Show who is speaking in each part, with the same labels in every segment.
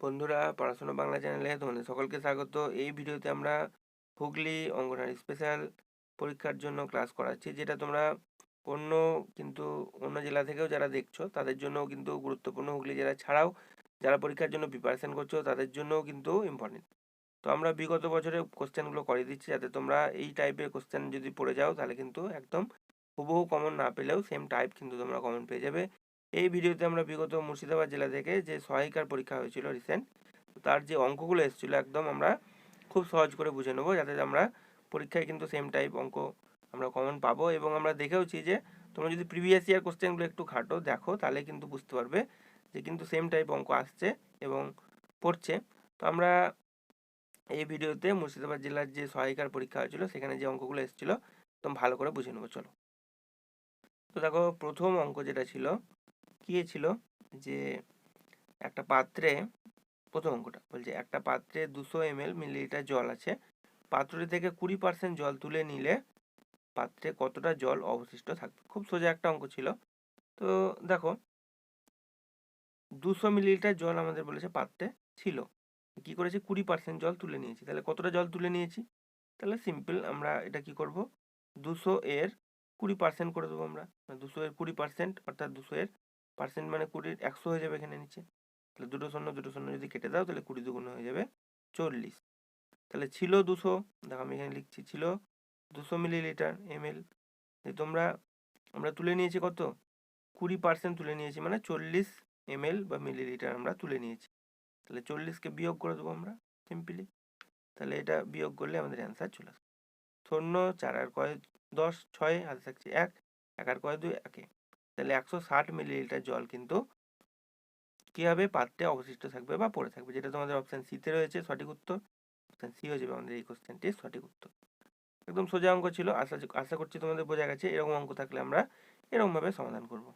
Speaker 1: বন্ধুরা, পড়াশোনা বাংলা চ্যানেলে তোমাদের সকলকে স্বাগত। এই ভিডিওতে আমরা হুগলি অঙ্গনারী স্পেশাল পরীক্ষার জন্য ক্লাস করাচ্ছি, যেটা তোমরা অন্য কিন্তু অন্য জেলা থেকেও যারা দেখছ, তাদের জন্যও কিন্তু গুরুত্বপূর্ণ। হুগলি জেলা ছাড়াও যারা পরীক্ষার জন্য প্রিপারেশন করছ, তাদের জন্যও কিন্তু ইম্পর্টেন্ট তো আমরা বিগত বছরে কোশ্চেনগুলো করে দিচ্ছি, যাতে তোমরা এই টাইপের কোশ্চেন যদি পড়ে যাও, তাহলে কিন্তু একদম হুবহু কমন না পেলেও সেম টাইপ কিন্তু তোমরা কমন পেয়ে যাবে। এই ভিডিওতে আমরা বিগত মুর্শিদাবাদ জেলা থেকে যে সহায়িকার পরীক্ষা হয়েছিল রিসেন্ট তার যে অঙ্কগুলো এসেছিল একদম আমরা খুব সহজ করে বুঝে নেব যাতে আমরা পরীক্ষায় কিন্তু সেম টাইপ অঙ্ক আমরা কমন পাবো এবং আমরা দেখেওছি যে তোমরা যদি প্রিভিয়াস ইয়ার কোশ্চেনগুলো একটু ঘাটো দেখো, তাহলে কিন্তু বুঝতে পারবে যে কিন্তু সেম টাইপ অঙ্ক আসছে এবং পড়ছে। তো আমরা এই ভিডিওতে মুর্শিদাবাদ জেলার যে সহায়িকার পরীক্ষা হয়েছিল, সেখানে যে অঙ্কগুলো এসেছিল, একদম ভালো করে বুঝে নেব, চলো। তো দেখো, প্রথম অঙ্ক যেটা ছিল কী ছিল যে একটা পাত্রে প্রথম অঙ্কটা, বলছে একটা পাত্রে দুশো এমএল মিলিলিটার জল আছে, পাত্রটি থেকে কুড়ি পার্সেন্ট জল তুলে নিলে পাত্রে কতটা জল অবশিষ্ট থাকবে? খুব সোজা একটা অঙ্ক ছিল। তো দেখো, দুশো মিলিলিটার জল আমাদের বলেছে পাত্রে ছিল। কি করেছি? কুড়ি পার্সেন্ট জল তুলে নিয়েছি। তাহলে কতটা জল তুলে নিয়েছি? তাহলে সিম্পল আমরা এটা কি করব? দুশো এর কুড়ি পার্সেন্ট করে দেবো আমরা। দুশো এর কুড়ি পার্সেন্ট অর্থাৎ দুশো এর পার্সেন্ট মানে কুড়ির একশো হয়ে যাবে এখানে নিচে। তাহলে দুটো শূন্য দুটো শূন্য যদি কেটে দাও, তাহলে কুড়ি দুগুণ হয়ে যাবে চল্লিশ। তাহলে ছিল দুশো, দেখো আমি এখানে লিখছি, ছিল দুশো মিলিলিটার এম এল তোমরা, আমরা তুলে নিয়েছি কত? কুড়ি পার্সেন্ট তুলে নিয়েছি মানে চল্লিশ এম এল বা মিলিলিটার আমরা তুলে নিয়েছি। তাহলে চল্লিশকে বিয়োগ করে দেবো আমরা, সিম্পলি। তাহলে এটা বিয়োগ করলে আমাদের অ্যান্সার চলে আসবে। শূন্য, চার আর কয়, দশ, ছয়, হাতে থাকছে এক এক আর কয়, দুই, একে। তাহলে একশো ষাট মিলিলিটার জল কিন্তু কী হবে পাত্রে অবশিষ্ট থাকবে বা পড়ে থাকবে? যেটা তোমাদের অপশান সিতে রয়েছে, সঠিক উত্তর। অপশান সি হয়ে যাবে আমাদের এই কোশ্চেনটির সঠিক উত্তর। একদম সোজা অঙ্ক ছিল, আশা আশা করছি তোমাদের বোঝা গেছে, এরকম অঙ্ক থাকলে আমরা এরকমভাবে সমাধান করব।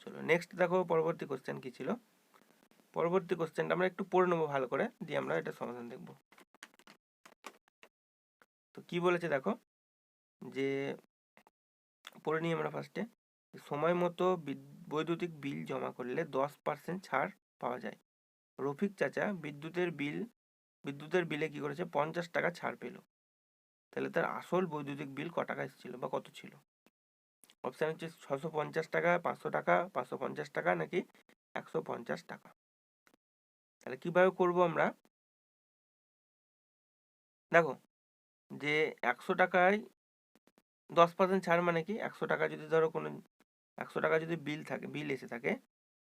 Speaker 1: চলো নেক্সট দেখো পরবর্তী কোশ্চেন কী ছিল? পরবর্তী কোশ্চেনটা আমরা একটু পড়ে নেব ভালো করে, দিয়ে আমরা এটা সমাধান দেখব। তো কি বলেছে দেখো? যে পড়ে নিই আমরা ফার্স্টে সময় মতো বৈদ্যুতিক বিল জমা করলে দশ পার্সেন্ট ছাড় পাওয়া যায়। রফিক চাচা, বিদ্যুতের বিল, বিদ্যুতের বিলে কি করেছে? পঞ্চাশ টাকা ছাড় পেল। তাহলে তার আসল বৈদ্যুতিক বিল ক টাকা এসেছিল বা কত ছিল? অপশান হচ্ছে ছশো পঞ্চাশ টাকা, পাঁচশো টাকা, পাঁচশো পঞ্চাশ টাকা নাকি একশো পঞ্চাশ টাকা। তাহলে কীভাবে করব আমরা? দেখো, যে একশো টাকায় দশ পার্সেন্ট ছাড় মানে কি? একশো টাকা যদি ধরো কোনো, একশো টাকা যদি বিল থাকে বিল এসে থাকে,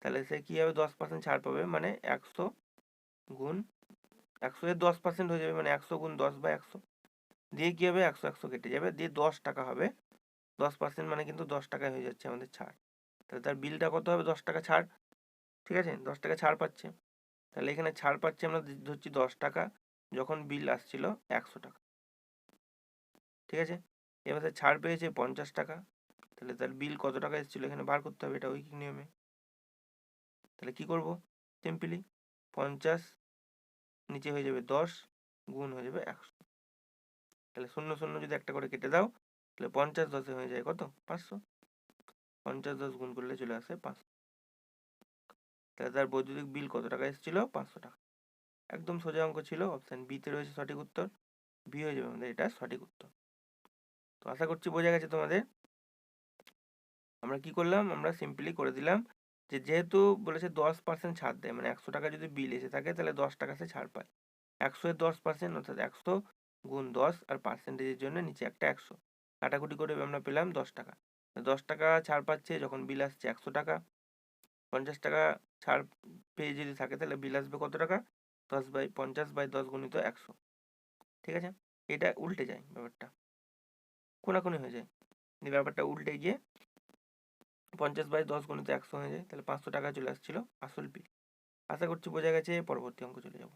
Speaker 1: তাহলে সে কী হবে? দশ পার্সেন্ট ছাড় পাবে। মানে একশো গুণ, একশো এর দশ পার্সেন্ট হয়ে যাবে। মানে একশো গুণ দশ বা একশো। দিয়ে কী হবে? একশো একশো কেটে যাবে। দিয়ে দশ টাকা হবে। দশ পার্সেন্ট মানে কিন্তু দশ টাকায় হয়ে যাচ্ছে আমাদের ছাড়। তাহলে তার বিলটা কত হবে? দশ টাকা ছাড়। ঠিক আছে? দশ টাকা ছাড় পাচ্ছে। তাহলে এখানে ছাড় পাচ্ছে আমরা ধরছি দশ টাকা। যখন বিল আসছিল, একশো টাকা। ঠিক আছে? এবারে ছাড় পেয়েছে পঞ্চাশ টাকা। তাহলে তার বিল কত টাকা এসেছিল এখানে বার করতে হবে এটা উইকিং নিয়মে। তাহলে কি করব? সিম্পলি পঞ্চাশ নিচে হয়ে যাবে দশ গুণ হয়ে যাবে একশো। তাহলে শূন্য শূন্য যদি একটা করে কেটে দাও, তাহলে পঞ্চাশ দশে হয়ে যায় কত? পাঁচশো। পঞ্চাশ দশ গুণ করলে চলে আসে পাঁচশো। তাহলে তার বৈদ্যুতিক বিল কত টাকা এসেছিল? পাঁচশো টাকা। একদম সোজা অঙ্ক ছিল অপশান বিতে রয়েছে সঠিক উত্তর বি হয়ে যাবে আমাদের এটা সঠিক উত্তর। তো আশা করছি বোঝা গেছে তোমাদের। আমরা কি করলাম? আমরা সিম্পলি করে দিলাম যে যেহেতু বলেছে দশ পার্সেন্ট ছাড় দেয় মানে একশো টাকা যদি বিল এসে থাকে, তাহলে দশ টাকা সে ছাড় পায়। একশো এর দশ পার্সেন্ট অর্থাৎ একশো গুণ দশ আর পার্সেন্টেজের জন্য নিচে একটা একশো। কাটাকুটি করে আমরা পেলাম দশ টাকা। দশ টাকা ছাড় পাচ্ছে, যখন বিল আসছে একশো টাকা। পঞ্চাশ টাকা ছাড় পেয়ে যদি থাকে, তাহলে বিল আসবে কত টাকা? দশ বাই পঞ্চাশ বাই দশ গুণিত একশো। ঠিক আছে? এটা উল্টে যায় ব্যাপারটা। কোনাকুনি হয়ে যায়। ব্যাপারটা উল্টে গিয়ে পঞ্চাশ বাই দশ গুণিত একশো হয়ে যায়, তাহলে পাঁচশো টাকা চলে আসছিল আসল বিল আশা করছি বোঝা গেছে, পরবর্তী অঙ্ক চলে যাব।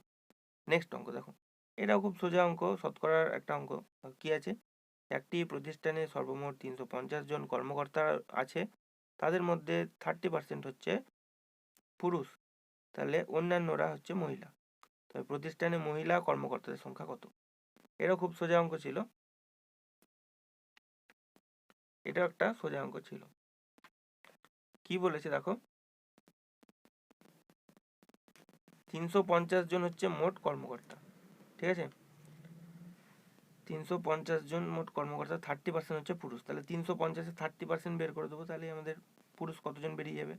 Speaker 1: নেক্সট অঙ্ক দেখো। এটাও খুব সোজা অঙ্ক, শতকরার একটা অঙ্ক। কি আছে? একটি প্রতিষ্ঠানে সর্বমোট তিনশো পঞ্চাশ জন কর্মকর্তা আছে, তাদের মধ্যে থার্টি পার্সেন্ট হচ্ছে পুরুষ, তাহলে অন্যান্যরা হচ্ছে মহিলা। তবে প্রতিষ্ঠানে মহিলা কর্মকর্তাদের সংখ্যা কত? এটাও খুব সোজা অঙ্ক ছিল। এটাও একটা সোজা অঙ্ক ছিল। কি বলেছে দেখো? তিনশো পঞ্চাশ জন হচ্ছে মোট কর্মকর্তা, ঠিক আছে? তিনশো পঞ্চাশ জন মোট কর্মকর্তা থার্টি পার্সেন্ট হচ্ছে পুরুষ। তাহলে তিনশো পঞ্চাশে থার্টি পার্সেন্ট বের করে দেবো, তাহলে আমাদের পুরুষ কতজন বেরিয়ে যাবে?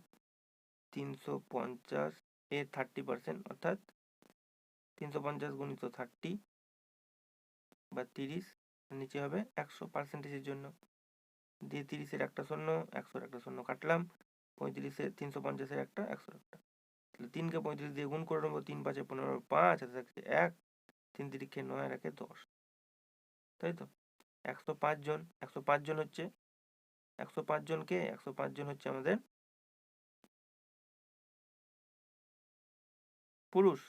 Speaker 1: তিনশো পঞ্চাশ এ থার্টি পার্সেন্ট অর্থাৎ তিনশো পঞ্চাশ গুণিত থার্টি বা তিরিশ নিচে হবে একশো পার্সেন্টেজের জন্য। দিয়ে তিরিশের একটা শূন্য, একশোর একটা শূন্য কাটলাম পঁয়ত্রিশের তিনশো পঞ্চাশের একটা, একশোর একটা। তাহলে তিনকে পঁয়ত্রিশ দিয়ে গুণ করে নেব, তিন পাঁচে পনেরো, পাঁচ, হাতে থাকছে এক, তিন তিরিখে নয় আর একে দশ। তাই তো? একশো পাঁচ জন, একশো পাঁচ জন হচ্ছে, একশো পাঁচ জনকে, একশো পাঁচ জন হচ্ছে আমাদের পুরুষ,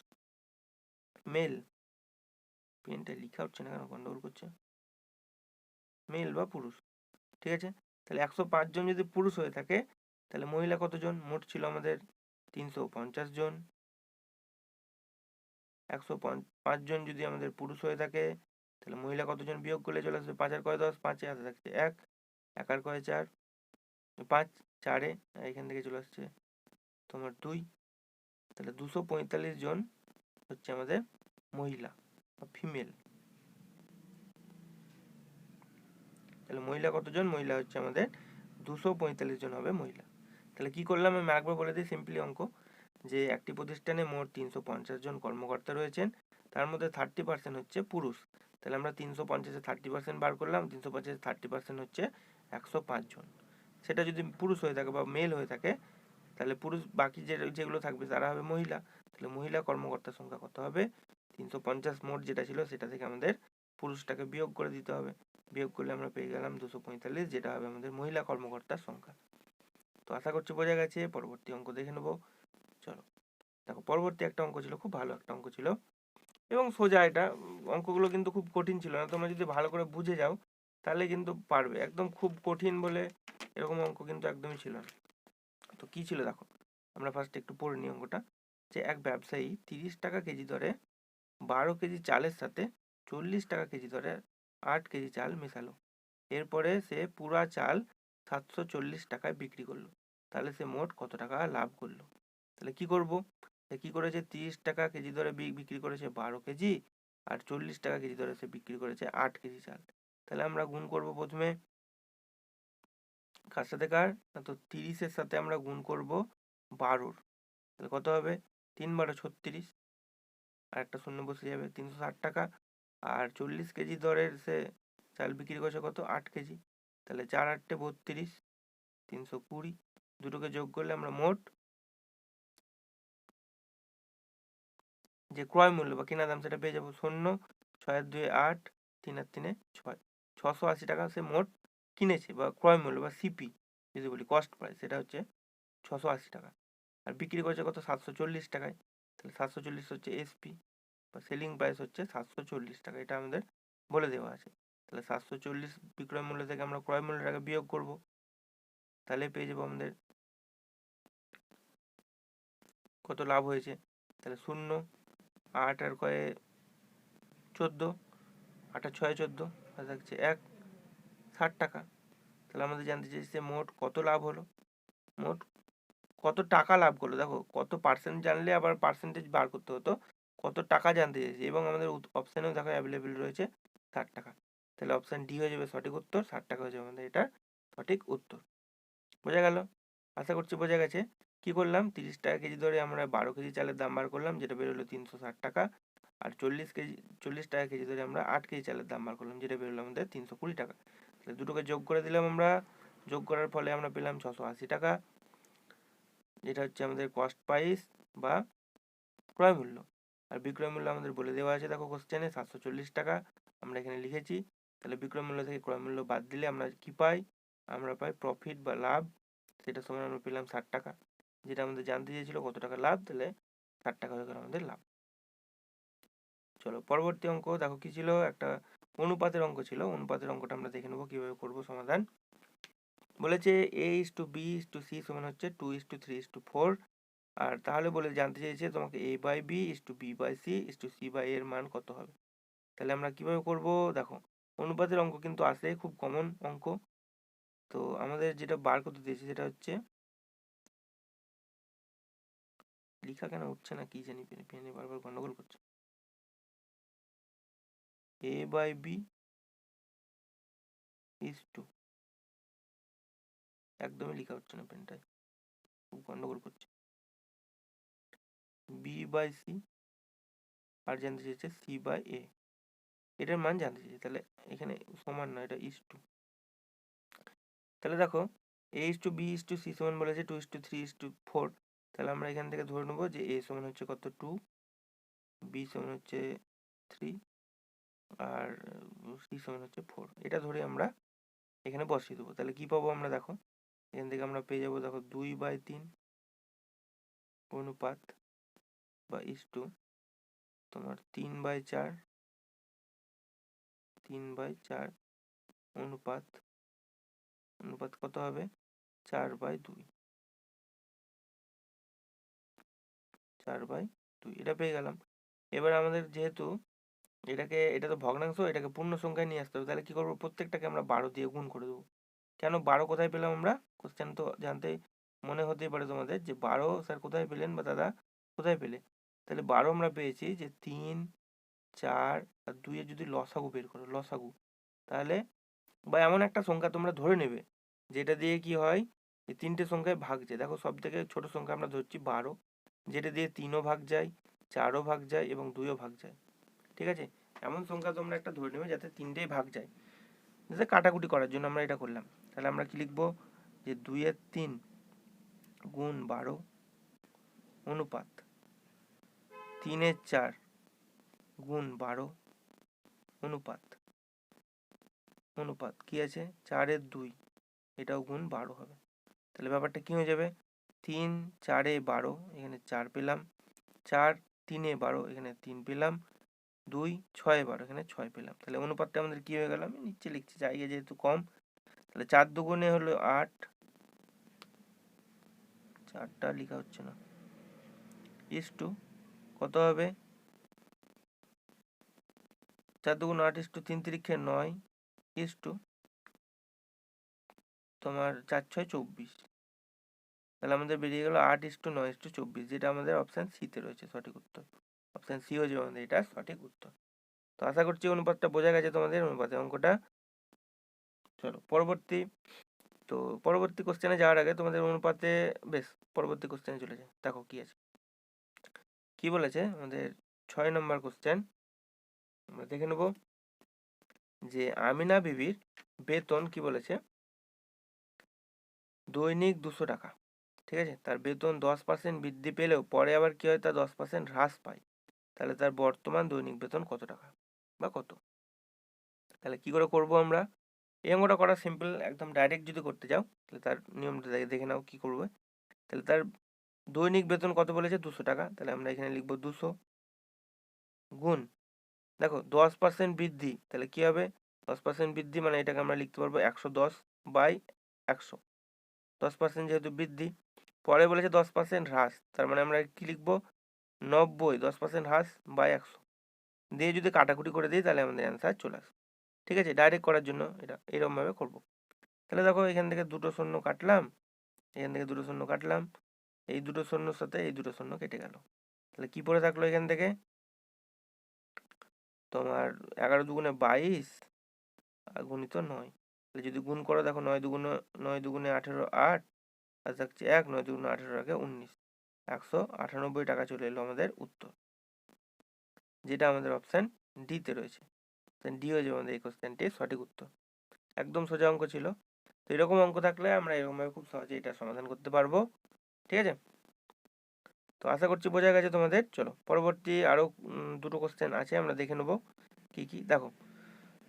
Speaker 1: মেল। পেনটা লিখা হচ্ছে না কেন? গন্ডগোল করছে। মেল বা পুরুষ। ঠিক আছে? তাহলে একশো পাঁচ জন যদি পুরুষ হয়ে থাকে, তাহলে মহিলা কতজন? মোট ছিল আমাদের তিনশো পঞ্চাশ জন। একশো পাঁচ জন যদি আমাদের পুরুষ হয়ে থাকে, তাহলে মহিলা কতজন বিয়োগ করলে চলে আসবে? পাঁচ আর কয় দশ? পাঁচে হাতে থাকছে এক। এক আর কয় চার? পাঁচ, চারে এখান থেকে চলে আসছে তোমার দুই। তাহলে দুশো পঁয়তাল্লিশ জন হচ্ছে আমাদের মহিলা বা ফিমেল। তাহলে মহিলা কতজন? মহিলা হচ্ছে আমাদের দুশো পঁয়তাল্লিশ জন হবে মহিলা। তাহলে কি করলাম? আমি একবার বলে দিই সিম্পলি অঙ্ক। যে একটি প্রতিষ্ঠানে মোট তিনশো পঞ্চাশ জন কর্মকর্তা রয়েছেন, তার মধ্যে থার্টি পার্সেন্ট হচ্ছে পুরুষ। তাহলে আমরা তিনশো পঞ্চাশে থার্টি পার্সেন্ট বার করলাম, তিনশো পঞ্চাশে থার্টি পার্সেন্ট হচ্ছে একশো পাঁচ জন। সেটা যদি পুরুষ হয়ে থাকে বা মেল হয়ে থাকে, তাহলে পুরুষ বাকি যে যেগুলো থাকবে তারা হবে মহিলা। তাহলে মহিলা কর্মকর্তার সংখ্যা কত হবে? তিনশো পঞ্চাশ মোট যেটা ছিল সেটা থেকে আমাদের পুরুষটাকে বিয়োগ করে দিতে হবে। বিয়োগ করলে আমরা পেয়ে গেলাম দুশো পঁয়তাল্লিশ, যেটা হবে আমাদের মহিলা কর্মকর্তার সংখ্যা। তো আশা করছি বোঝা গেছে, পরবর্তী অঙ্ক দেখে নেব। চলো, দেখো, পরবর্তী একটা অঙ্ক ছিল, খুব ভালো একটা অঙ্ক ছিল। এবং সোজা এটা, অঙ্কগুলো কিন্তু খুব কঠিন ছিল না, তোমরা যদি ভালো করে বুঝে যাও, তাহলে কিন্তু পারবে। একদম খুব কঠিন বলে এরকম অঙ্ক কিন্তু একদমই ছিল না। তো কি ছিল দেখো, আমরা ফার্স্ট একটু পড়ে নিই অঙ্কটা। যে এক ব্যবসায়ী তিরিশ টাকা কেজি দরে, বারো কেজি চালের সাথে চল্লিশ টাকা কেজি দরে আট কেজি চাল মেশালো। এরপরে সে পুরা চাল সাতশো চল্লিশ টাকায় বিক্রি করল। তাহলে সে মোট কত টাকা লাভ করল? তাহলে কি করব? সে কি করেছে? তিরিশ টাকা কেজি দরে বিক্রি করেছে বারো কেজি আর চল্লিশ টাকা কেজি দরে সে বিক্রি করেছে আট কেজি চাল। তাহলে আমরা গুণ করব প্রথমে। কার সাথে কার? না তো তিরিশের সাথে আমরা গুণ করব বারোর। তাহলে কত হবে? তিন বারো ছত্রিশ। আর একটা শূন্য বসে যাবে তিনশো ষাট টাকা। আর চল্লিশ কেজি দরের সে চাল বিক্রি করছে কত? আট কেজি। তাহলে চার আটটে বত্রিশ, তিনশো কুড়ি। দুটোকে যোগ করলে আমরা মোট যে ক্রয় মূল্য বা কেনা দাম সেটা পেয়ে যাব শূন্য, ছয় দুই, আট, তিন আর তিনে ছয়। ছশো আশি টাকা সে মোট কিনেছে বা ক্রয় মূল্য বা সিপি, যদি বলি কস্ট প্রাইস সেটা হচ্ছে ছশো আশি টাকা। আর বিক্রি করছে কত? সাতশো চল্লিশ টাকায়। তাহলে সাতশো চল্লিশ হচ্ছে এসপি বা সেলিং প্রাইস হচ্ছে সাতশো চল্লিশ টাকা, এটা আমাদের বলে দেওয়া আছে। তাহলে সাতশো চল্লিশ বিক্রয় মূল্য থেকে আমরা ক্রয় মূল্যটাকে বিয়োগ করব, তাহলে পেয়ে যাব আমাদের কত লাভ হয়েছে? তাহলে শূন্য, আট আর কয়ে চোদ্দ, আট আর ছয় চোদ্দ থাকছে এক, ষাট টাকা। তাহলে আমাদের জানতে চাইছে মোট কত লাভ হলো? মোট কত টাকা লাভ করল? দেখো, কত পার্সেন্ট জানলে আবার পার্সেন্টেজ বার করতে হতো। কত টাকা জানতে চাইছি এবং আমাদের অপশানেও দেখো অ্যাভেলেবেল রয়েছে ষাট টাকা। তাহলে অপশান ডি হয়ে যাবে সঠিক উত্তর, ষাট টাকা হয়ে যাবে আমাদের এটা সঠিক উত্তর। বোঝা গেল? আশা করছি বোঝা গেছে। কি করলাম? তিরিশ টাকা কেজি ধরে আমরা বারো কেজি চালের দাম বার করলাম, যেটা বেরোলো তিনশো ষাট টাকা। আর চল্লিশ কেজি, চল্লিশ টাকা কেজি ধরে আমরা আট কেজি চালের দাম বার করলাম, যেটা বেরোলো আমাদের তিনশো কুড়ি টাকা। তাহলে দুটোকে যোগ করে দিলাম আমরা। যোগ করার ফলে আমরা পেলাম ছশো আশি টাকা। যেটা হচ্ছে আমাদের কস্ট প্রাইস বা ক্রয় মূল্য। আর বিক্রয় মূল্য আমাদের বলে দেওয়া আছে, দেখো কোশ্চেনে সাতশো চল্লিশ টাকা আমরা এখানে লিখেছি। তাহলে বিক্রয় মূল্য থেকে ক্রয় মূল্য বাদ দিলে আমরা কি পাই? আমরা পাই প্রফিট বা লাভ সেটা সময় আমরা পেলাম ষাট টাকা। যেটা আমাদের জানতে চেয়েছিল কত টাকা লাভ, তাহলে ষাট টাকা হয়ে গেল আমাদের লাভ। চলো পরবর্তী অঙ্ক, দেখো কি ছিল? একটা অনুপাতের অঙ্ক ছিল। অনুপাতের অঙ্কটা আমরা দেখে নেব, কীভাবে করব সমাধান। বলেছে A is to B is to C সমান হচ্ছে two is to three is to four আর তাহলে বলে জানতে চেয়েছে তোমাকে A by B is to B by C is to C by এর মান কত হবে? তাহলে আমরা কীভাবে করব? দেখো, অনুপাতের অঙ্ক কিন্তু আসে খুব কমন অঙ্ক। তো আমাদের যেটা বার করতে দিয়েছে সেটা হচ্ছে, লিখা কেন উঠছে না, কি জানি পেনে পেনে বারবার গন্ডগোল করছে। A by B is to একদমই লেখা হচ্ছে না পেনটায়, খুব গন্ডগোল করছে। বি বাই সি আর জানতে চেয়েছে সি বাই এ এটার মান জানতে চেয়েছে, তাহলে এখানে সমান নয়, এটা ইস টু তাহলে দেখো A is to B is to C সমান বলেছে two is to three is to four তাহলে আমরা এখান থেকে ধরে নেব যে এ সমান হচ্ছে কত? টু বি সমান হচ্ছে থ্রি আর সি সমান হচ্ছে ফোর এটা ধরে আমরা এখানে বসিয়ে দেবো। তাহলে কি পাবো আমরা দেখো? এখান থেকে আমরা পেয়ে যাব দেখো দুই বাই তিন, অনুপাত বা ইস টু, তোমার তিন বাই চার, তিন বাই চার অনুপাত অনুপাত কত হবে? চার বাই দুই। চার বাই দুই, এটা পেয়ে গেলাম। এবার আমাদের যেহেতু এটাকে, এটা তো ভগ্নাংশ, এটাকে পূর্ণ সংখ্যায় নিয়ে আসতে হবে। তাহলে কি করব? প্রত্যেকটাকে আমরা বারো দিয়ে গুণ করে দেবো। কেন বারো কোথায় পেলাম আমরা? কোশ্চেন তো জানতে মনে হতেই পারে তোমাদের যে বারো স্যার কোথায় পেলেন বা দাদা কোথায় পেলে? তাহলে বারো আমরা পেয়েছি যে তিন, চার আর দুইয়ের যদি লসাগু বের করো, লসাগু, তাহলে বা এমন একটা সংখ্যা তোমরা ধরে নেবে, যেটা দিয়ে কি হয় এই তিনটে সংখ্যায় ভাগ যায়। দেখো সব থেকে ছোট সংখ্যা আমরা ধরছি বারো, যেটা দিয়ে তিনও ভাগ যায়, চারও ভাগ যায় এবং দুইও ভাগ যায়। ঠিক আছে? এমন সংখ্যা তোমরা একটা ধরে নেবে যাতে তিনটেই ভাগ যায়। যাতে কাটাকুটি করার জন্য আমরা এটা করলাম। তাহলে আমরা কি লিখব? যে দুইয়ের তিন গুণ বারো অনুপাত তিনের চার গুণ বারো, অনুপাত। অনুপাত কি আছে? চারের দুই, এটাও গুণ বারো হবে। তাহলে ব্যাপারটা কি হয়ে যাবে? তিন চারে বারো, এখানে চার পেলাম। চার তিনে বারো, এখানে তিন পেলাম। দুই ছয় বারো, এখানে ছয় পেলাম। তাহলে অনুপাতটা আমাদের কি হয়ে গেল? আমি নিচে লিখছি জায়গা যেহেতু কম, তাহলে চার দুগুণে হলো আট। চারটা লেখা হচ্ছে না। ইস টু কত হবে? চার দুগুণ আট ইস টু তিন তিরিখে নয় ইস টু তোমার চার ছয় চব্বিশ। তাহলে আমাদের বেরিয়ে গেল আট ইস টু নয় ইস টু চব্বিশ, যেটা আমাদের অপশান সিতে রয়েছে সঠিক উত্তর। অপশান সি হয়ে আমাদের, এটা সঠিক উত্তর। তো আশা করছি অনুপাতটা বোঝা গেছে তোমাদের অনুপাতের অঙ্কটা। চলো, পরবর্তী, তো পরবর্তী কোশ্চেনে যাওয়ার আগে তোমাদের অনুপাতে, বেশ, পরবর্তী কোশ্চেনে চলে যায় দেখো কি আছে। কি বলেছে? আমাদের ছয় নম্বর কোশ্চেন আমরা দেখে নেব যে আমিনা বিবির বেতন কি বলেছে? দৈনিক দুশো টাকা। ঠিক আছে? তার বেতন দশ পার্সেন্ট বৃদ্ধি পেলেও পরে আবার কি হয়? তা দশ পার্সেন্ট হ্রাস পায়। তাহলে তার বর্তমান দৈনিক বেতন কত টাকা বা কত? তাহলে কি করে করব আমরা? এই অঙ্কটা করা সিম্পল একদম ডাইরেক্ট যদি করতে যাও তাহলে তার নিয়মটা দেখে নাও কি করবে। তাহলে তার দৈনিক বেতন কত বলেছে? দুশো টাকা। তাহলে আমরা এখানে লিখব দুশো। গুণ। দেখো, দশ পার্সেন্ট বৃদ্ধি। তাহলে কি হবে? দশ পার্সেন্ট বৃদ্ধি মানে এটাকে আমরা লিখতে পারব একশো দশ বাই একশো। দশ পার্সেন্ট যেহেতু বৃদ্ধি, পরে বলেছে দশ পার্সেন্ট হ্রাস। তার মানে আমরা কি লিখব? নব্বই। দশ পার্সেন্ট হ্রাস বাই একশো। দিয়ে যদি কাটাকুটি করে দিই, তাহলে আমাদের অ্যান্সার চলে আসবে। ঠিক আছে? ডাইরেক্ট করার জন্য এটা এরকমভাবে করব। তাহলে দেখো, এখান থেকে দুটো শূন্য কাটলাম। এখান থেকে দুটো শূন্য কাটলাম। এই দুটো শূন্যর সাথে এই দুটো শূন্য কেটে গেল। তাহলে কি পড়ে থাকল এখান থেকে? তোমার এগারো দুগুণে বাইশ আর গুণিত নয়। তাহলে যদি গুণ করো, দেখো নয় দুগুণে নয় দুগুণে আঠেরো আট, আর থাকছে এক, নয় দুগুণে আঠেরো আগে উনিশ। একশো আটানব্বই টাকা চলে এলো আমাদের উত্তর। যেটা আমাদের অপশান ডিতে রয়েছে। ডি হয়ে যাবে আমাদের এই কোশ্চেনটি সঠিক উত্তর। একদম সোজা অঙ্ক ছিল। তো এরকম অঙ্ক থাকলে আমরা এরকমভাবে খুব সহজে এটা সমাধান করতে পারব। ঠিক আছে? তো আশা করছি বোঝা গেছে তোমাদের। চলো, পরবর্তী আরও দুটো কোশ্চেন আছে, আমরা দেখে নেব কী কী। দেখো,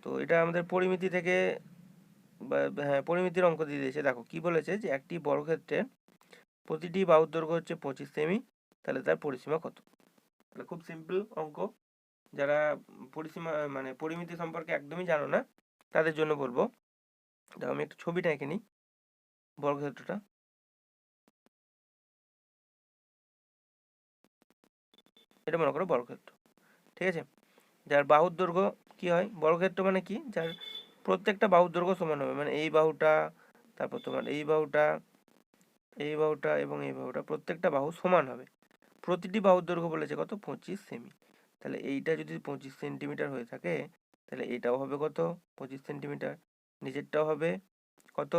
Speaker 1: তো এটা আমাদের পরিমিতি থেকে হ্যাঁ পরিমিতির অঙ্ক দিয়ে দিয়েছে। দেখো, কি বলেছে যে একটি বর্গক্ষেত্রে প্রতিটি বাহুর দৈর্ঘ্য হচ্ছে পঁচিশ সেমি, তাহলে তার পরিসীমা কত? তাহলে খুব সিম্পল অঙ্ক। যারা পরিসীমা মানে পরিমিতি সম্পর্কে একদমই জানো না, তাদের জন্য বলব। আমি একটু ছবিটা এঁকে নিই বর্গক্ষেত্রটা। এটা মনে করো বর্গক্ষেত্র ঠিক আছে? যার বাহুর দৈর্ঘ্য কি হয়? বর্গক্ষেত্র মানে কি? যার প্রত্যেকটা বাহুর দৈর্ঘ্য সমান হবে। মানে এই বাহুটা, তারপর তোমার এই বাহুটা এই বাহুটা এবং এই বাহুটা প্রত্যেকটা বাহু সমান হবে। প্রতিটি বাহুর দৈর্ঘ্য বলেছে কত? পঁচিশ সেমি। তাহলে এইটা যদি পঁচিশ সেন্টিমিটার হয়ে থাকে, তাহলে এটাও হবে কত? পঁচিশ সেন্টিমিটার। নিচেরটাও হবে কত?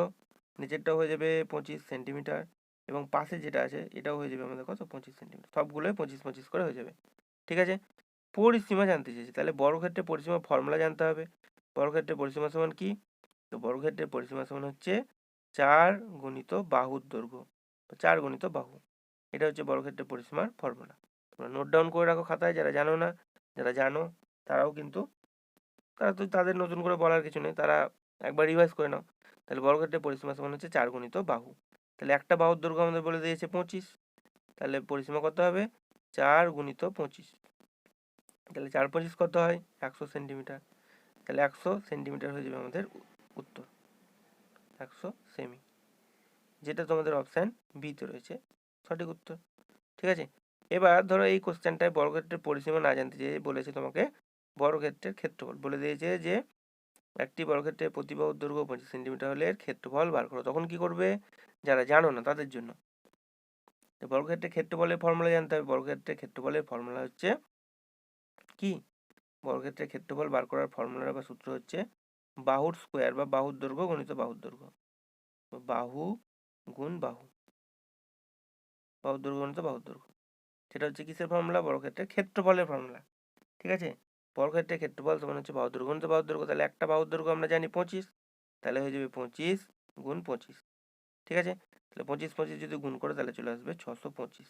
Speaker 1: নিচেরটাও হয়ে যাবে পঁচিশ সেন্টিমিটার। এবং পাশে যেটা আছে, এটাও হয়ে যাবে আমাদের কত? পঁচিশ সেন্টিমিটার। সবগুলোই পঁচিশ পঁচিশ করে হয়ে যাবে। ঠিক আছে? পরিসীমা জানতে চেয়েছি তাহলে বর্গক্ষেত্রে পরিসীমা ফর্মুলা জানতে হবে। বর্গক্ষেত্রে পরিসীমা সমান কি? তো বর্গক্ষেত্রে পরিসীমা সমান হচ্ছে চার গণিত বাহুর দৈর্ঘ্য। চার গণিত বাহু। এটা হচ্ছে বর্গক্ষেত্রে পরিসীমার ফর্মুলা তোমরা নোট ডাউন করে রাখো খাতায়, যারা জানো না, যারা জানো, তারাও কিন্তু, তারা তো তাদের নতুন করে বলার কিছু নেই। তারা একবার রিভাইজ করে নাও। তাহলে বর্গক্ষেত্রের পরিসীমা সমান হচ্ছে চার গণিত বাহু। তাহলে একটা বাহুর দৈর্ঘ্য আমাদের বলে দিয়েছে পঁচিশ। তাহলে পরিসীমা কত হবে? চার গুণিত পঁচিশ। তাহলে চার পঁচিশ কত হয়? একশো সেন্টিমিটার। তাহলে একশো সেন্টিমিটার হয়ে যাবে আমাদের উত্তর। একশো সেমি। যেটা তোমাদের অপশান বিতে রয়েছে। সঠিক উত্তর। ঠিক আছে? এবার ধরো এই কোশ্চেনটায় বর্গক্ষেত্রের পরিসীমা না জানতে চেয়ে বলেছে তোমাকে বর্গক্ষেত্রের ক্ষেত্রফল। বলে দিয়েছে যে একটি বর্গক্ষেত্রের প্রতিবাহুর দৈর্ঘ্য পঁচিশ সেন্টিমিটার হলে ক্ষেত্রফল বার করো। তখন কি করবে? যারা জানো না তাদের জন্য। তো বর্গক্ষেত্রের ক্ষেত্রফলের ফর্মুলা জানতে হবে। বর্গক্ষেত্রের ক্ষেত্রফলের ফর্মুলা হচ্ছে কি? বর্গক্ষেত্রের ক্ষেত্রফল বার করার ফর্মুলা বা সূত্র হচ্ছে বাহুর স্কোয়ার বা বাহুর দৈর্ঘ্য গণিত বাহুর দৈর্ঘ্য। বাহু গুণ বাহু। বাহুর দৈর্ঘ্য গণিত বাহুর দৈর্ঘ্য। সেটা হচ্ছে কিসের ফর্মুলা বর্গক্ষেত্রের ক্ষেত্রফলের ফর্মুলা ঠিক আছে? বর্গক্ষেত্রের ক্ষেত্রফল সমান হচ্ছে গণিত বাহুর দৈর্ঘ্য তাহলে একটা বাহুর দৈর্ঘ্য আমরা জানি পঁচিশ, তাহলে হয়ে যাবে পঁচিশ গুণ পঁচিশ, ঠিক আছে? তাহলে পঁচিশ পঁচিশ যদি গুণ করে, তাহলে চলে আসবে ছশো পঁচিশ।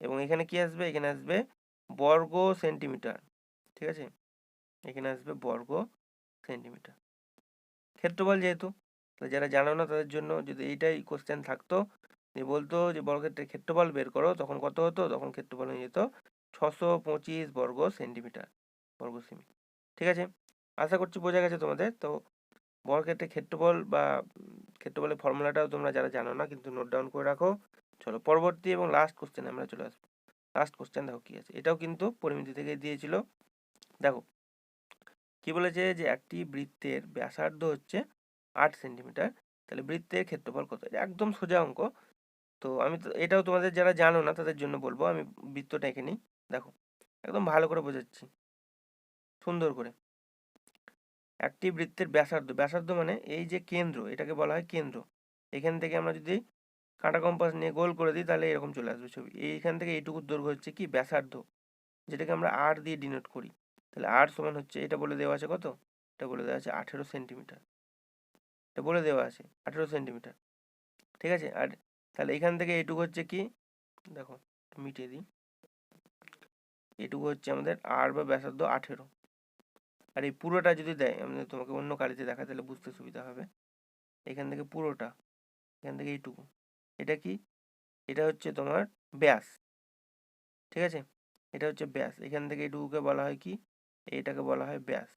Speaker 1: এবং এখানে কি আসবে? এখানে আসবে বর্গ সেন্টিমিটার, ঠিক আছে? এখানে আসবে বর্গ সেন্টিমিটার। ক্ষেত্রফল যেহেতু তো যারা জানো না তাদের জন্য যদি এইটাই কোশ্চেন থাকতো, যে বলতো যে বর্গক্ষেত্রের ক্ষেত্রফল বের করো, তখন কত হতো? তখন ক্ষেত্রফল হয়ে যেত ছশো পঁচিশ বর্গ সেন্টিমিটার। বর্গ সেমি ঠিক আছে? আশা করছি বোঝা গেছে তোমাদের। তো বর্গক্ষেত্রের ক্ষেত্রফল বা ক্ষেত্রফলের ফর্মুলাটাও তোমরা যারা জানো না, কিন্তু নোট ডাউন করে রাখো। চলো পরবর্তী এবং লাস্ট কোশ্চেন আমরা চলে আসব। লাস্ট কোশ্চেন দেখো কি আছে? এটাও কিন্তু পরিমিতি থেকে দিয়েছিল। দেখো, কি বলেছে যে একটি বৃত্তের ব্যাসার্ধ হচ্ছে আট সেন্টিমিটার। তাহলে বৃত্তের ক্ষেত্রফল কত? একদম সোজা অঙ্ক। তো আমি তো, এটাও তোমাদের যারা জানো না, তাদের জন্য বলব। আমি বৃত্তটা এঁকে নিই। দেখো, একদম ভালো করে বোঝাচ্ছি। সুন্দর করে। একটি বৃত্তের ব্যাসার্ধ ব্যাসার্ধ মানে এই যে কেন্দ্র, এটাকে বলা হয় কেন্দ্র। এখান থেকে আমরা যদি কাঁটা কম্পাস নিয়ে গোল করে দিই, তাহলে এরকম চলে আসবে ছবি। এইখান থেকে এইটুকু দৈর্ঘ্য হচ্ছে কি? ব্যাসার্ধ। যেটাকে আমরা আর দিয়ে ডিনোট করি। তাহলে আর সমান হচ্ছে, এটা বলে দেওয়া আছে কত? এটা বলে দেওয়া আছে আঠেরো সেন্টিমিটার এটা বলে দেওয়া আছে আঠেরো সেন্টিমিটার ঠিক আছে? আর তাহলে এখান থেকে এইটুকু হচ্ছে কি? দেখো মিটিয়ে দিই। এটুকু হচ্ছে আমাদের আর বা ব্যাসার্ধ আঠেরো। আর এই পুরোটা যদি দেয়, আমি তোমাকে অন্য কালিতে দেখা তাহলে বুঝতে সুবিধা হবে। এখান থেকে পুরোটা, এখান থেকে এইটুকু। এটা কি? এটা হচ্ছে তোমার ব্যাস। ঠিক আছে? এটা হচ্ছে ব্যাস। এখান থেকে এইটুকুকে বলা হয় কি? এটাকে বলা হয় ব্যাস।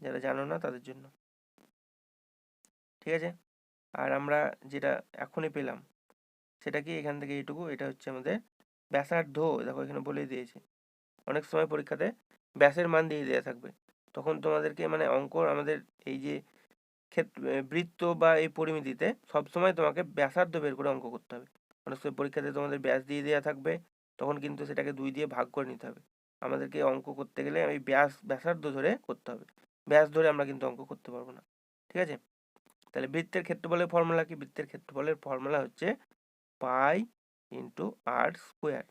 Speaker 1: যারা জানো না, তাদের জন্য। ঠিক আছে? আর আমরা যেটা এখনই পেলাম, সেটা কি? এখান থেকে এইটুকু। এটা হচ্ছে আমাদের ব্যাসার্ধ। দেখো, এখানে বলে দিয়েছে। অনেক সময় পরীক্ষাতে ব্যাসের মান দিয়ে দেওয়া থাকবে। তখন তোমাদেরকে মানে অঙ্ক আমাদের এই যে ক্ষেত্র বৃত্ত বা এই পরিমিতিতে সবসময় তোমাকে ব্যাসার্ধ বের করে অঙ্ক করতে হবে। অনেক সময় পরীক্ষাতে তোমাদের ব্যাস দিয়ে দেওয়া থাকবে, তখন কিন্তু সেটাকে দুই দিয়ে ভাগ করে নিতে হবে। আমাদেরকে অঙ্ক করতে গেলে ওই ব্যাস, ব্যাসার্ধ ধরে করতে হবে। ব্যাস ধরে আমরা কিন্তু অঙ্ক করতে পারব না। ঠিক আছে? তাহলে বৃত্তের ক্ষেত্রফলের ফর্মুলা কি? বৃত্তের ক্ষেত্রফলের ফর্মুলা হচ্ছে pi into R square.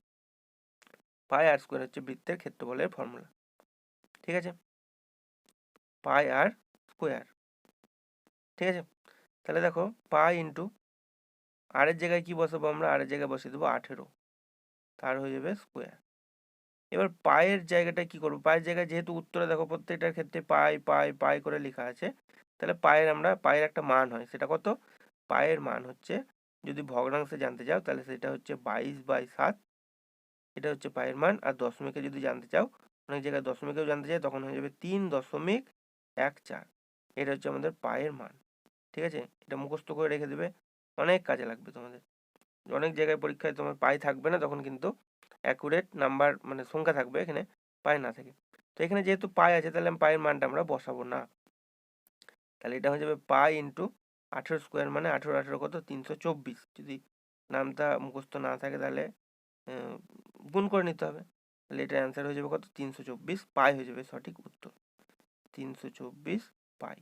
Speaker 1: Pi R square হচ্ছে বৃত্তের ক্ষেত্রফলের ফর্মুলা। ঠিক আছে? Pi R square. ঠিক আছে? তাহলে দেখো, পাই ইন্টু আরের জায়গায় কি বসাবো আমরা? আরের জায়গায় বসিয়ে দেবো আঠেরো। তার হয়ে যাবে স্কোয়ার। এবার পায়ের জায়গাটা কি করব? পায়ের জায়গায় যেহেতু উত্তরে দেখো প্রত্যেকটার ক্ষেত্রে পাই পাই পাই করে লেখা আছে, তাহলে পায়ের আমরা পায়ের একটা মান হয়। সেটা কত? পায়ের মান হচ্ছে, যদি ভগ্নাংশে জানতে চাও, তাহলে সেটা হচ্ছে বাইশ বাই সাত। এটা হচ্ছে পায়ের মান। আর দশমিকে যদি জানতে চাও অনেক জায়গায় দশমিকেও জানতে চাই, তখন হয়ে যাবে তিন দশমিক এক চার। এটা হচ্ছে আমাদের পায়ের মান, ঠিক আছে? এটা মুখস্থ করে রেখে দেবে, অনেক কাজে লাগবে তোমাদের। অনেক জায়গায় পরীক্ষায় তোমার পায়ে থাকবে না, তখন কিন্তু অ্যাকুরেট নাম্বার মানে সংখ্যা থাকবে এখানে পায়ে না থাকে। তো এখানে যেহেতু পাই আছে, তাহলে আমি পায়ের মানটা আমরা বসাবো না। তাহলে এটা হয়ে যাবে পাই ইন্টু আঠেরো স্কোয়ার মানে আঠেরো আঠেরো কত? তিনশো চব্বিশ। যদি নামটা মুখস্থ না থাকে, তাহলে গুণ করে নিতে হবে। তাহলে এটার অ্যান্সার হয়ে যাবে কত? তিনশো চব্বিশ পাই হয়ে যাবে সঠিক উত্তর। তিনশো চব্বিশ পাই।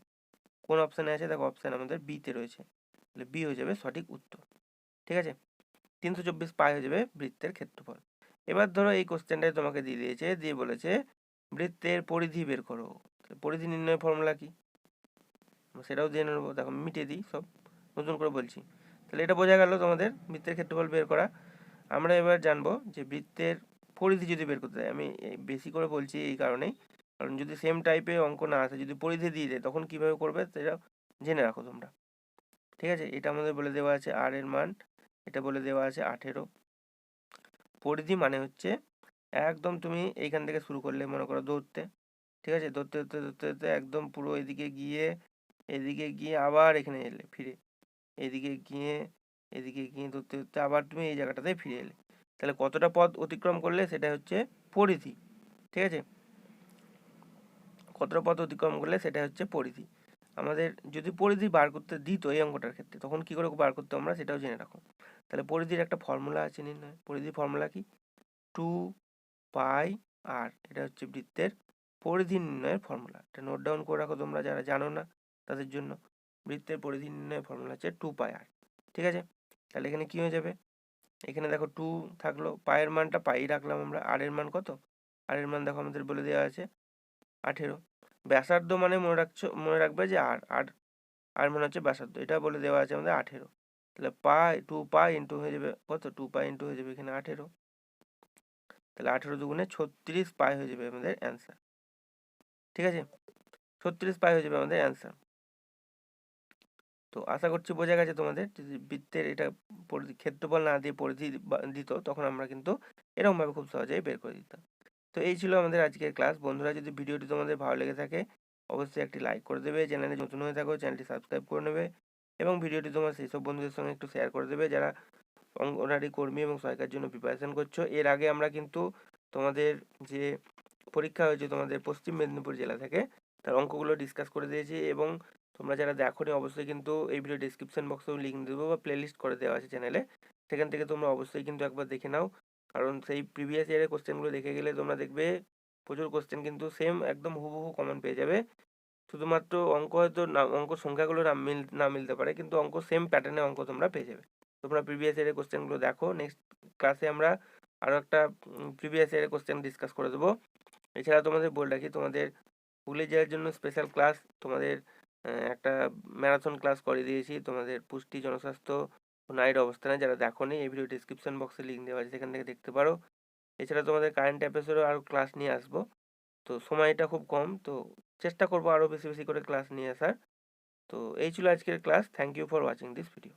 Speaker 1: কোন অপশানে আছে? দেখো অপশান আমাদের বিতে রয়েছে। তাহলে বি হয়ে যাবে সঠিক উত্তর। ঠিক আছে? তিনশো চব্বিশ পাই হয়ে যাবে বৃত্তের ক্ষেত্রফল। এবার ধরো এই কোশ্চেনটাই তোমাকে দিয়ে দিয়েছে, দিয়ে বলেছে, বৃত্তের পরিধি বের করো। পরিধি নির্ণয় ফর্মুলা কি? সেটাও দিয়ে নেব। দেখো মিটিয়ে দিই সব। নতুন করে বলছি। তাহলে এটা বোঝা গেল তোমাদের বৃত্তের ক্ষেত্রফল বের করা। আমরা এবার জানব যে বৃত্তের পরিধি যদি বের করতে হয় আমি বেশি করে বলছি এই কারণেই। কারণ যদি সেম টাইপের অঙ্ক না আসে, যদি পরিধি দিয়ে দেয়, তখন কীভাবে করবে সেটা জেনে রাখো তোমরা। ঠিক আছে? এটা আমাদের বলে দেওয়া আছে আর এর মান। এটা বলে দেওয়া আছে আঠেরো। পরিধি মানে হচ্ছে একদম তুমি এইখান থেকে শুরু করলে, মনে করো দৌড়তে। ঠিক আছে? দৌড়তে দৌড়তে দৌড়তে দৌড়তে একদম পুরো এদিকে গিয়ে এদিকে গিয়ে আবার এখানে এলে, ফিরে। এদিকে গিয়ে এদিকে গিয়ে দৌড়তে দৌড়তে আবার তুমি এই জায়গাটাতে ফিরে এলে। তাহলে কতটা পথ অতিক্রম করলে সেটা হচ্ছে পরিধি, ঠিক আছে? কতটা পথ অতিক্রম করলে সেটা হচ্ছে পরিধি। আমাদের যদি পরিধি বার করতে দিত এই অঙ্কটার ক্ষেত্রে, তখন কি করে বার করতে আমরা সেটাও জেনে রাখো। তাহলে পরিধির একটা ফর্মুলা আছে নির্ণয়। পরিধির ফর্মুলা কি? টু পাই আর, এটা হচ্ছে বৃত্তের পরিধি নির্ণয়ের ফর্মুলা। এটা নোট ডাউন করে রাখো তোমরা যারা জানো না তাদের জন্য। বৃত্তের পরিধি নির্ণয়ের ফর্মুলা হচ্ছে টু পাই আর, ঠিক আছে? তাহলে এখানে কি হয়ে যাবে? এখানে দেখো টু থাকল, পায়ের মানটা পাই রাখলাম আমরা। আর এর মান কত? আর এর মান দেখো আমাদের বলে দেওয়া আছে আঠেরো। ব্যাসার্ধ মানে মনে রাখছো, মনে রাখবে যে আর আর আর মানে হচ্ছে ব্যাসার্ধ। এটা বলে দেওয়া আছে আমাদের আঠেরো। তাহলে পাই টু পাই ইন্টু হয়ে যাবে কত? টু পাই ইন্টু হয়ে যাবে এখানে আঠেরো। তাহলে আঠেরো দুগুণে ছত্রিশ পাই হয়ে যাবে আমাদের অ্যান্সার ঠিক আছে? ছত্রিশ পাই হয়ে যাবে আমাদের অ্যান্সার তো আশা করছি বোঝা গেছে তোমাদের, যদি বৃত্তের এটা পরিধি, ক্ষেত্রফল না দিয়ে পরিধি দিত, তখন আমরা কিন্তু এরকমভাবে খুব সহজেই বের করে দিতাম। তো এই ছিল আমাদের আজকের ক্লাস। বন্ধুরা, যদি ভিডিওটি তোমাদের ভালো লেগে থাকে, অবশ্যই একটি লাইক করে দেবে। চ্যানেলে নতুন হয়ে থাকো, চ্যানেলটি সাবস্ক্রাইব করে নেবে এবং ভিডিওটি তোমার সেই সব বন্ধুদের সঙ্গে একটু শেয়ার করে দেবে। যারা অঙ্গনারী কর্মী এবং সহায়িকার জন্য প্রিপারেশন করছ, এর আগে আমরা কিন্তু তোমাদের যে পরীক্ষা হয়েছে তোমাদের পশ্চিম মেদিনীপুর জেলা থেকে, তার অঙ্কগুলো ডিসকাস করে দিয়েছি এবং তোমরা যারা দেখোনি, অবশ্যই কিন্তু এই ভিডিও ডিসক্রিপশন বক্সেও লিঙ্ক দেবো বা প্লেলিস্ট করে দেওয়া আছে চ্যানেলে সেখান থেকে তোমরা অবশ্যই কিন্তু একবার দেখে নাও। কারণ সেই প্রিভিয়াস ইয়ারের কোশ্চেনগুলো দেখে গেলে তোমরা দেখবে প্রচুর কোশ্চেন কিন্তু সেম একদম হুবহু কমন পেয়ে যাবে। শুধুমাত্র অঙ্ক হয়তো অঙ্ক সংখ্যাগুলো না মিল, না মিলতে পারে, কিন্তু অঙ্ক সেম প্যাটার্নে অঙ্ক তোমরা পেয়ে যাবে। তোমরা প্রিভিয়াস ইয়ারের কোশ্চেনগুলো দেখো। নেক্সট ক্লাসে আমরা আরও একটা প্রিভিয়াস ইয়ারের কোশ্চেন ডিসকাস করে দেবো। এছাড়া তোমাদের বলে রাখি, তোমাদের হুগলি জেলার জন্য স্পেশাল ক্লাস তোমাদের একটা ম্যারাথন ক্লাস করে দিয়েছি। তোমাদের পুষ্টি, জনস্বাস্থ্য নাইট অবস্থানে। যারা দেখোনি, এই ভিডিও ডিসক্রিপশন বক্সে লিঙ্ক দেওয়া আছে, সেখান থেকে দেখতে পারো। এছাড়া তোমাদের কারেন্ট অ্যাফেয়ার্সেরও আরও ক্লাস নিয়ে আসব। তো সময়টা খুব কম, তো চেষ্টা করব আরও বেশি বেশি করে ক্লাস নিয়ে আসার। তো এই ছিল আজকের class thank you for watching this video